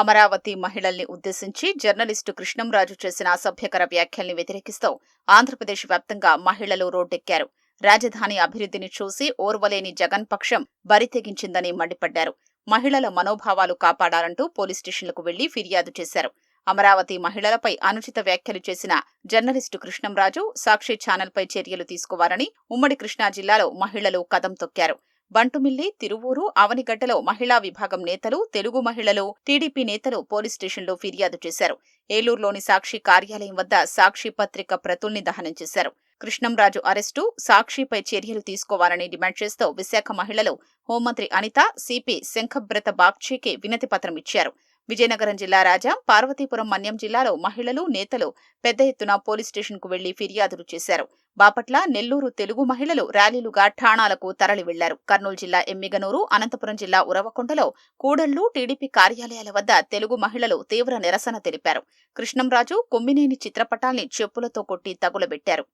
అమరావతి మహిళల్ని ఉద్దేశించి జర్నలిస్టు కృష్ణంరాజు చేసిన అసభ్యకర వ్యాఖ్యల్ని వ్యతిరేకిస్తూ ఆంధ్రప్రదేశ్ వ్యాప్తంగా మహిళలు రోడ్డెక్కారు. రాజధాని అభివృద్ధిని చూసి ఓర్వలేని జగన్ పక్షం బరితెగించిందని మండిపడ్డారు. మహిళల మనోభావాలు కాపాడాలంటూ పోలీస్ స్టేషన్లకు వెళ్ళి ఫిర్యాదు చేశారు. అమరావతి మహిళలపై అనుచిత వ్యాఖ్యలు చేసిన జర్నలిస్టు కృష్ణంరాజు సాక్షి ఛానల్పై చర్యలు తీసుకోవాలని ఉమ్మడి కృష్ణా జిల్లాలో మహిళలు కదం తొక్కారు. బంటుమిల్లి తిరువూరు అవనిగడ్డలో మహిళా విభాగం నేతలు తెలుగు మహిళలు టీడీపీ నేతలు పోలీస్ స్టేషన్లో ఫిర్యాదు చేశారు. ఏలూరులోని సాక్షి కార్యాలయం వద్ద సాక్షి పత్రిక ప్రతుల్ని దహనం చేశారు. కృష్ణంరాజు అరెస్టు సాక్షిపై చర్యలు తీసుకోవాలని డిమాండ్ చేస్తూ విశాఖ మహిళలు హోంమంత్రి అనిత సిపి శంఖబ్రత బాగ్చీకి వినతి పత్రం ఇచ్చారు. విజయనగరం జిల్లా రాజా పార్వతీపురం మన్యం జిల్లాలో మహిళలు నేతలు పెద్ద ఎత్తున పోలీస్ స్టేషన్కు వెళ్ళి ఫిర్యాదులు చేశారు. బాపట్ల నెల్లూరు తెలుగు మహిళలు ర్యాలీలుగా ఠాణాలకు తరలి వెళ్ళారు కర్నూలు జిల్లా ఎమ్మిగనూరు అనంతపురం జిల్లా ఉరవకొండలో కూడళ్ళు టీడీపీ కార్యాలయాల వద్ద తెలుగు మహిళలు తీవ్ర నిరసన తెలిపారు. కృష్ణంరాజు కొమ్మినేని చిత్రపటాల్ని చెప్పులతో కొట్టి తగులబెట్టారు.